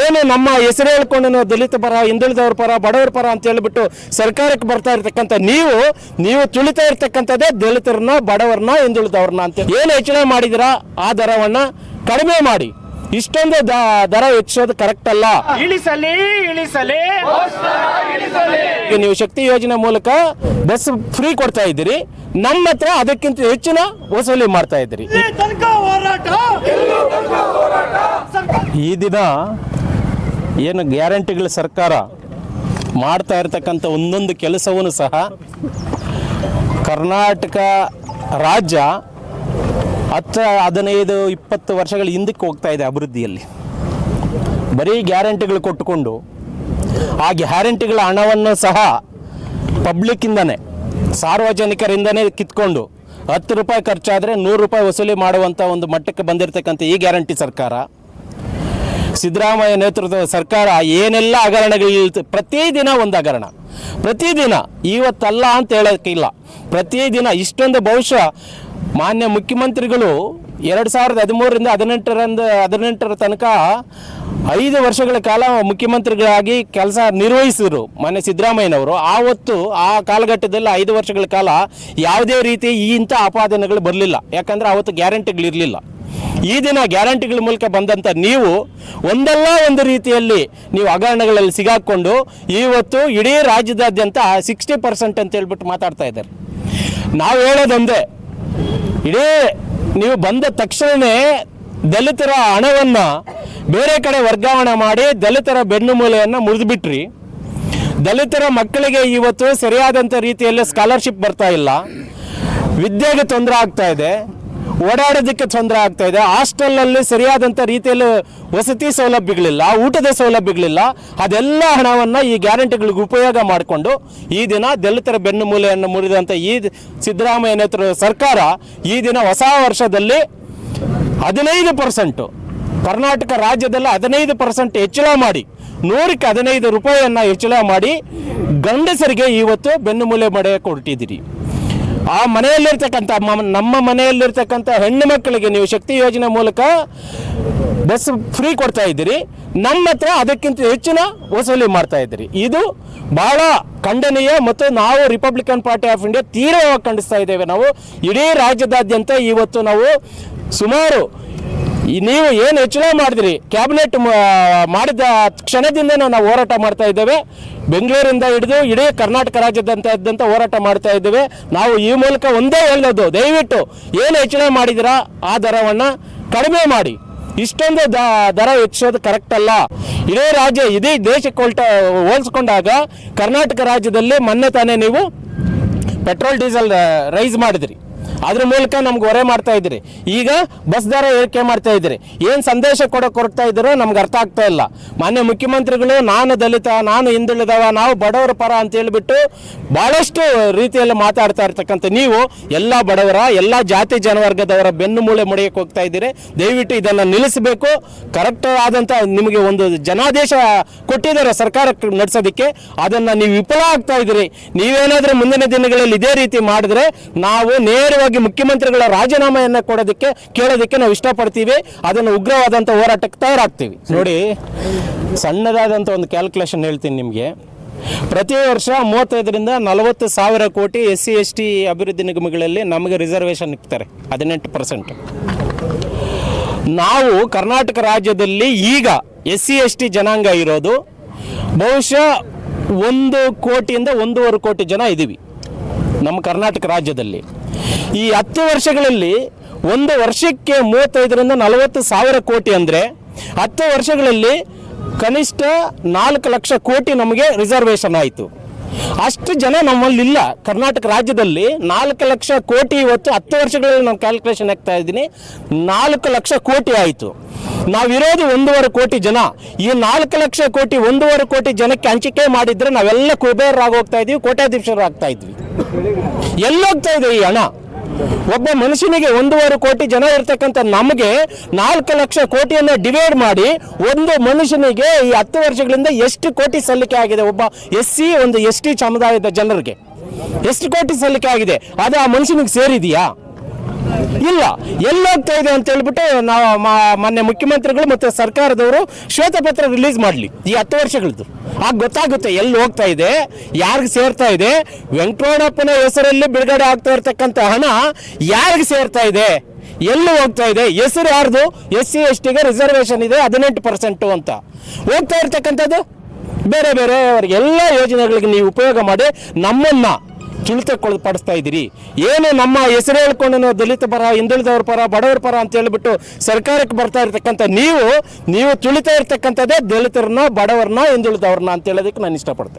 ಏನು ನಮ್ಮ ಹೆಸರು ಹೇಳ್ಕೊಂಡು ನಾವು ದಲಿತ ಪರ ಹಿಂದುಳಿದವ್ರ ಪರ ಬಡವರ ಪರ ಅಂತ ಹೇಳ್ಬಿಟ್ಟು ಸರ್ಕಾರಕ್ಕೆ ಬರ್ತಾ ಇರ್ತಕ್ಕಂಥ ನೀವು ನೀವು ತುಳಿತಾ ಇರ್ತಕ್ಕಂಥದ್ದೇ ದಲಿತರನ್ನ ಬಡವರನ್ನ ಹಿಂದುಳಿದವ್ರನ್ನ ಅಂತ ಏನು ಹೆಚ್ಚಳ ಮಾಡಿದಿರಾ ಆ ದರವನ್ನ ಕಡಿಮೆ ಮಾಡಿ. ಇಷ್ಟೊಂದು ದ- ದರ ಹೆಚ್ಚೋದು ಕರೆಕ್ಟ್ ಅಲ್ಲ. ಇಳಿಸಲಿ ಇಳಿಸಲಿ. ಈಗ ನೀವು ಶಕ್ತಿ ಯೋಜನೆ ಮೂಲಕ ಬಸ್ ಫ್ರೀ ಕೊಡ್ತಾ ಇದ್ದೀರಿ. ನಮ್ಮ ಹತ್ರ ಅದಕ್ಕಿಂತ ಹೆಚ್ಚಿನ ವಸೂಲಿ ಮಾಡ್ತಾ ಇದ್ದೀರಿ. ಈ ದಿನ ಏನು ಗ್ಯಾರಂಟಿಗಳ ಸರ್ಕಾರ ಮಾಡ್ತಾ ಇರತಕ್ಕಂಥ ಒಂದೊಂದು ಕೆಲಸವನ್ನು ಸಹ ಕರ್ನಾಟಕ ರಾಜ್ಯ ಹತ್ತ ಹದಿನೈದು, ಇಪ್ಪತ್ತು ವರ್ಷಗಳ ಹಿಂದಕ್ಕೆ ಹೋಗ್ತಾ ಇದೆ ಅಭಿವೃದ್ಧಿಯಲ್ಲಿ. ಬರೀ ಗ್ಯಾರಂಟಿಗಳು ಕೊಟ್ಟುಕೊಂಡು, ಆ ಗ್ಯಾರಂಟಿಗಳ ಹಣವನ್ನು ಸಹ ಪಬ್ಲಿಕ್ಕಿಂದನೇ, ಸಾರ್ವಜನಿಕರಿಂದನೇ ಕಿತ್ಕೊಂಡು, ಹತ್ತು ರೂಪಾಯಿ ಖರ್ಚಾದರೆ ನೂರು ರೂಪಾಯಿ ವಸೂಲಿ ಮಾಡುವಂಥ ಒಂದು ಮಟ್ಟಕ್ಕೆ ಬಂದಿರತಕ್ಕಂಥ ಈ ಗ್ಯಾರಂಟಿ ಸರ್ಕಾರ. ಸಿದ್ದರಾಮಯ್ಯ ನೇತೃತ್ವದ ಸರ್ಕಾರ ಏನೆಲ್ಲ ಹಗರಣಗಳು ಪ್ರತಿದಿನ ಒಂದು ಹಗರಣ. ಪ್ರತಿದಿನ ಇವತ್ತಲ್ಲ ಅಂತ ಹೇಳೋಕ್ಕಿಲ್ಲ. ಪ್ರತಿದಿನ ಇಷ್ಟೊಂದು ಬಹುಶಃ ಮಾನ್ಯ ಮುಖ್ಯಮಂತ್ರಿಗಳು ಎರಡು ಸಾವಿರದ ಹದಿಮೂರರಿಂದ ಹದಿನೆಂಟರಿಂದ, ಹದಿನೆಂಟರ ತನಕ ಐದು ವರ್ಷಗಳ ಕಾಲ ಮುಖ್ಯಮಂತ್ರಿಗಳಾಗಿ ಕೆಲಸ ನಿರ್ವಹಿಸಿದರು ಮಾನ್ಯ ಸಿದ್ದರಾಮಯ್ಯನವರು. ಆವತ್ತು ಆ ಕಾಲಘಟ್ಟದಲ್ಲಿ ಐದು ವರ್ಷಗಳ ಕಾಲ ಯಾವುದೇ ರೀತಿ ಈ ಇಂಥ ಆಪಾದನೆಗಳು ಬರಲಿಲ್ಲ. ಯಾಕಂದರೆ ಆವತ್ತು ಗ್ಯಾರಂಟಿಗಳಿರಲಿಲ್ಲ. ಈ ದಿನ ಗ್ಯಾರಂಟಿಗಳ ಮೂಲಕ ಬಂದಂಥ ನೀವು ಒಂದಲ್ಲ ಒಂದು ರೀತಿಯಲ್ಲಿ ನೀವು ಹಗರಣಗಳಲ್ಲಿ ಸಿಗಾಕೊಂಡು ಇವತ್ತು ಇಡೀ ರಾಜ್ಯದಾದ್ಯಂತ ಸಿಕ್ಸ್ಟಿ ಪರ್ಸೆಂಟ್ ಅಂತ ಹೇಳ್ಬಿಟ್ಟು ಮಾತಾಡ್ತಾ ಇದ್ದಾರೆ. ನಾವು ಹೇಳೋದೊಂದೇ ಇಡೀ ನೀವು ಬಂದ ತಕ್ಷಣವೇ ದಲಿತರ ಹಣವನ್ನು ಬೇರೆ ಕಡೆ ವರ್ಗಾವಣೆ ಮಾಡಿ ದಲಿತರ ಬೆನ್ನುಮೂಲೆಯನ್ನು ಮುರಿದುಬಿಟ್ರಿ. ದಲಿತರ ಮಕ್ಕಳಿಗೆ ಇವತ್ತು ಸರಿಯಾದಂಥ ರೀತಿಯಲ್ಲಿ ಸ್ಕಾಲರ್ಶಿಪ್ ಬರ್ತಾ ಇಲ್ಲ. ವಿದ್ಯೆಗೆ ತೊಂದರೆ ಆಗ್ತಾ ಇದೆ. ಓಡಾಡೋದಕ್ಕೆ ತೊಂದರೆ ಆಗ್ತಾ ಇದೆ. ಹಾಸ್ಟೆಲ್ನಲ್ಲಿ ಸರಿಯಾದಂಥ ರೀತಿಯಲ್ಲಿ ವಸತಿ ಸೌಲಭ್ಯಗಳಿಲ್ಲ, ಊಟದ ಸೌಲಭ್ಯಗಳಿಲ್ಲ. ಅದೆಲ್ಲ ಹಣವನ್ನು ಈ ಗ್ಯಾರಂಟಿಗಳಿಗೆ ಉಪಯೋಗ ಮಾಡಿಕೊಂಡು ಈ ದಿನ ದಲಿತರ ಬೆನ್ನು ಮೂಲೆಯನ್ನು ಮುರಿದಂಥ ಈ ಸಿದ್ದರಾಮಯ್ಯ ನೇತೃತ್ವದ ಸರ್ಕಾರ ಈ ದಿನ ಹೊಸ ವರ್ಷದಲ್ಲಿ ಹದಿನೈದು ಪರ್ಸೆಂಟು, ಕರ್ನಾಟಕ ರಾಜ್ಯದಲ್ಲಿ ಹದಿನೈದು ಪರ್ಸೆಂಟ್ ಹೆಚ್ಚಳ ಮಾಡಿ, ನೂರಕ್ಕೆ ಹದಿನೈದು ರೂಪಾಯಿಯನ್ನು ಹೆಚ್ಚಳ ಮಾಡಿ ಗಂಡಸರಿಗೆ ಇವತ್ತು ಬೆನ್ನುಮೂಲೆ ಮೂಲೆ ಕೊಟ್ಟಿದ್ದೀರಿ. ಆ ಮನೆಯಲ್ಲಿರ್ತಕ್ಕಂಥ ನಮ್ಮ ಮನೆಯಲ್ಲಿರ್ತಕ್ಕಂಥ ಹೆಣ್ಣು ಮಕ್ಕಳಿಗೆ ನೀವು ಶಕ್ತಿ ಯೋಜನೆ ಮೂಲಕ ಬಸ್ ಫ್ರೀ ಕೊಡ್ತಾ ಇದ್ದೀರಿ. ನಮ್ಮ ಹತ್ರ ಅದಕ್ಕಿಂತ ಹೆಚ್ಚಿನ ವಸೂಲಿ ಮಾಡ್ತಾ ಇದ್ದೀರಿ. ಇದು ಬಹಳ ಖಂಡನೀಯ ಮತ್ತು ನಾವು ರಿಪಬ್ಲಿಕನ್ ಪಾರ್ಟಿ ಆಫ್ ಇಂಡಿಯಾ ತೀರವಾಗಿ ಖಂಡಿಸ್ತಾ ಇದ್ದೇವೆ ನಾವು. ಇಡೀ ರಾಜ್ಯದಾದ್ಯಂತ ಇವತ್ತು ನಾವು ಸುಮಾರು ನೀವು ಏನು ಹೆಚ್ಚಳ ಮಾಡಿದ್ರಿ? ಕ್ಯಾಬಿನೆಟ್ ಮಾಡಿದ ಕ್ಷಣದಿಂದ ನಾವು ಹೋರಾಟ ಮಾಡ್ತಾ ಇದ್ದೇವೆ. ಬೆಂಗಳೂರಿಂದ ಹಿಡಿದು ಇಡೀ ಕರ್ನಾಟಕ ರಾಜ್ಯದಂತ ಇದ್ದಂತ ಹೋರಾಟ ಮಾಡ್ತಾ ಇದ್ದೇವೆ. ನಾವು ಈ ಮೂಲಕ ಒಂದೇ ಹೇಳೋದು, ದಯವಿಟ್ಟು ಏನು ಹೆಚ್ಚಳ ಮಾಡಿದಿರಾ ಆ ದರವನ್ನು ಕಡಿಮೆ ಮಾಡಿ. ಇಷ್ಟೊಂದು ದರ ಹೆಚ್ಚೋದು ಕರೆಕ್ಟ್ ಅಲ್ಲ. ಇಡೀ ರಾಜ್ಯ, ಇಡೀ ದೇಶಕ್ಕೆ ಹೊಲ್ಟ, ಹೋಲಿಸ್ಕೊಂಡಾಗ ಕರ್ನಾಟಕ ರಾಜ್ಯದಲ್ಲಿ ಮೊನ್ನೆ ತಾನೇ ನೀವು ಪೆಟ್ರೋಲ್ ಡೀಸೆಲ್ ರೈಸ್ ಮಾಡಿದ್ರಿ. ಅದ್ರ ಮೂಲಕ ನಮ್ಗೆ ಹೊರೆ ಮಾಡ್ತಾ ಇದ್ರಿ ಈಗ ಬಸ್ ದರ ಏರಿಕೆ ಮಾಡ್ತಾ ಇದ್ರಿ ಏನು ಸಂದೇಶ ಕೊಡೋಕೆ ಹೊರಡ್ತಾ ಇದ್ದೀರೋ ನಮ್ಗೆ ಅರ್ಥ ಆಗ್ತಾ ಇಲ್ಲ. ಮಾನ್ಯ ಮುಖ್ಯಮಂತ್ರಿಗಳು, ನಾನು ದಲಿತ, ನಾನು ಹಿಂದುಳಿದವ, ನಾವು ಬಡವರ ಪರ ಅಂತ ಹೇಳಿಬಿಟ್ಟು ಭಾಳಷ್ಟು ರೀತಿಯಲ್ಲಿ ಮಾತಾಡ್ತಾ ಇರ್ತಕ್ಕಂಥ ನೀವು, ಎಲ್ಲ ಬಡವರ, ಎಲ್ಲ ಜಾತಿ ಜನವರ್ಗದವರ ಬೆನ್ನು ಮೂಳೆ ಮುಡಿಯಕ್ಕೆ ಹೋಗ್ತಾ ಇದ್ದೀರಿ. ದಯವಿಟ್ಟು ಇದನ್ನು ನಿಲ್ಲಿಸಬೇಕು. ಕರೆಕ್ಟ್ ಆದಂತ ನಿಮಗೆ ಒಂದು ಜನಾದೇಶ ಕೊಟ್ಟಿದ್ದಾರೆ ಸರ್ಕಾರ ನಡೆಸೋದಕ್ಕೆ. ಅದನ್ನು ನೀವು ವಿಫಲ ಆಗ್ತಾ ಇದ್ದೀರಿ. ನೀವೇನಾದರೂ ಮುಂದಿನ ದಿನಗಳಲ್ಲಿ ಇದೇ ರೀತಿ ಮಾಡಿದ್ರೆ ನಾವು ನೇರವಾಗಿ ಮುಖ್ಯಮಂತ್ರಿಗಳ ರಾಜೀನಾಮೆಯನ್ನು ಕೊಡೋದಕ್ಕೆ, ಕೇಳೋದಕ್ಕೆ ನಾವು ಇಷ್ಟಪಡ್ತೀವಿ. ಅದನ್ನು ಉಗ್ರವಾದಂಥ ಹೋರಾಟಕ್ಕೆ ತಯಾರಾಗ್ತೀವಿ. ನೋಡಿ ಸಣ್ಣದಾದಂಥ ಒಂದು ಕ್ಯಾಲ್ಕುಲೇಷನ್ ಹೇಳ್ತೀನಿ ನಿಮಗೆ. ಪ್ರತಿ ವರ್ಷ ಮೂವತ್ತೈದರಿಂದ ನಲವತ್ತು ಸಾವಿರ ಕೋಟಿ ಎಸ್ ಸಿ ಎಸ್ ಟಿ ಅಭಿವೃದ್ಧಿ ನಿಗಮಗಳಲ್ಲಿ ನಮಗೆ ರಿಸರ್ವೇಷನ್ ಇಕ್ತಾರೆ. ಹದಿನೆಂಟು ಪರ್ಸೆಂಟ್ ನಾವು ಕರ್ನಾಟಕ ರಾಜ್ಯದಲ್ಲಿ ಈಗ ಎಸ್ ಸಿ ಎಸ್ ಟಿ ಜನಾಂಗ ಇರೋದು. ಬಹುಶಃ ಒಂದು ಕೋಟಿಯಿಂದ ಒಂದೂವರೆ ಕೋಟಿ ಜನ ಇದ್ದೀವಿ ನಮ್ಮ ಕರ್ನಾಟಕ ರಾಜ್ಯದಲ್ಲಿ. ಈ ಹತ್ತು ವರ್ಷಗಳಲ್ಲಿ ಒಂದು ವರ್ಷಕ್ಕೆ ಮೂವತ್ತೈದರಿಂದ ನಲವತ್ತು ಸಾವಿರ ಕೋಟಿ ಅಂದರೆ ಹತ್ತು ವರ್ಷಗಳಲ್ಲಿ ಕನಿಷ್ಠ ನಾಲ್ಕು ಲಕ್ಷ ಕೋಟಿ ನಮಗೆ ರಿಸರ್ವೇಷನ್ ಆಯಿತು. ಅಷ್ಟು ಜನ ನಮ್ಮಲ್ಲಿಲ್ಲ. ಕರ್ನಾಟಕ ರಾಜ್ಯದಲ್ಲಿ ನಾಲ್ಕು ಲಕ್ಷ ಕೋಟಿ ಇವತ್ತು ಹತ್ತು ವರ್ಷಗಳಲ್ಲಿ ನಾನು ಕ್ಯಾಲ್ಕುಲೇಷನ್ ಆಗ್ತಾ ಇದ್ದೀನಿ. ನಾಲ್ಕು ಲಕ್ಷ ಕೋಟಿ ಆಯಿತು. ನಾವಿರೋದು ಒಂದೂವರೆ ಕೋಟಿ ಜನ. ಈ ನಾಲ್ಕು ಲಕ್ಷ ಕೋಟಿ, ಒಂದೂವರೆ ಕೋಟಿ ಜನಕ್ಕೆ ಹಂಚಿಕೆ ಮಾಡಿದ್ರೆ ನಾವೆಲ್ಲ ಕುಬೇರರಾಗಿ ಹೋಗ್ತಾ ಇದೀವಿ ಕೋಟ್ಯಾಧೀಶರು ಆಗ್ತಾ ಇದ್ವಿ. ಎಲ್ಲೋಗ್ತಾ ಇದೆ ಈ ಹಣ. ಒಬ್ಬ ಮನುಷ್ಯನಿಗೆ ಒಂದೂವರೆ ಕೋಟಿ ಜನ ಇರ್ತಕ್ಕಂಥ ನಮಗೆ ನಾಲ್ಕು ಲಕ್ಷ ಕೋಟಿಯನ್ನು ಡಿವೈಡ್ ಮಾಡಿ ಒಂದು ಮನುಷ್ಯನಿಗೆ ಈ ಹತ್ತು ವರ್ಷಗಳಿಂದ ಎಷ್ಟು ಕೋಟಿ ಸಲ್ಲಿಕೆ ಆಗಿದೆ ಒಬ್ಬ ಎಸ್ ಸಿ ಒಂದು ಎಸ್ ಟಿ ಸಮುದಾಯದ ಜನರಿಗೆ? ಎಷ್ಟು ಕೋಟಿ ಸಲ್ಲಿಕೆ ಆಗಿದೆ? ಅದು ಆ ಮನುಷ್ಯನಿಗೆ ಸೇರಿದೆಯಾ? ಇಲ್ಲ. ಎಲ್ಲಿ ಹೋಗ್ತಾ ಇದೆ ಅಂತ ಹೇಳ್ಬಿಟ್ಟು ನಾವು ಮೊನ್ನೆ ಮುಖ್ಯಮಂತ್ರಿಗಳು ಮತ್ತು ಸರ್ಕಾರದವರು ಶ್ವೇತಪತ್ರ ರಿಲೀಸ್ ಮಾಡಲಿ ಈ ಹತ್ತು ವರ್ಷಗಳದ್ದು. ಆಗ ಗೊತ್ತಾಗುತ್ತೆ ಎಲ್ಲಿ ಹೋಗ್ತಾ ಇದೆ, ಯಾರಿಗೆ ಸೇರ್ತಾ ಇದೆ, ವೆಂಕಟರಮಣಪ್ಪನ ಹೆಸರಲ್ಲಿ ಬಿಡುಗಡೆ ಆಗ್ತಾ ಇರತಕ್ಕಂಥ ಹಣ ಯಾರಿಗೆ ಸೇರ್ತಾ ಇದೆ, ಎಲ್ಲಿ ಹೋಗ್ತಾ ಇದೆ, ಹೆಸರು ಯಾರ್ದು ಎಸ್ ಸಿ ಎಸ್ ಟಿಗೆ ರಿಸರ್ವೇಷನ್ ಇದೆ ಹದಿನೆಂಟು ಪರ್ಸೆಂಟು ಅಂತ. ಹೋಗ್ತಾ ಇರ್ತಕ್ಕಂಥದ್ದು ಬೇರೆ ಬೇರೆ ಅವರಿಗೆ ಎಲ್ಲ ಯೋಜನೆಗಳಿಗೆ ನೀವು ಉಪಯೋಗ ಮಾಡಿ ನಮ್ಮನ್ನ ಪಡಿಸ್ತಾ ಇದ್ದೀರಿ. ಏನು ನಮ್ಮ ಹೆಸರು ಹೇಳ್ಕೊಂಡು ನಾವು ದಲಿತ ಪರ, ಹಿಂದುಳಿದವ್ರ ಪರ, ಬಡವರ ಪರ ಅಂತ ಹೇಳಿಬಿಟ್ಟು ಸರ್ಕಾರಕ್ಕೆ ಬರ್ತಾ ಇರತಕ್ಕಂಥ ನೀವು ನೀವು ತುಳಿತಾ ಇರ್ತಕ್ಕಂಥದ್ದೇ ದಲಿತರನ್ನ, ಬಡವರನ್ನ, ಹಿಂದುಳಿದವ್ರನ್ನ ಅಂತ ಹೇಳೋದಕ್ಕೆ ನಾನು ಇಷ್ಟಪಡ್ತೇನೆ.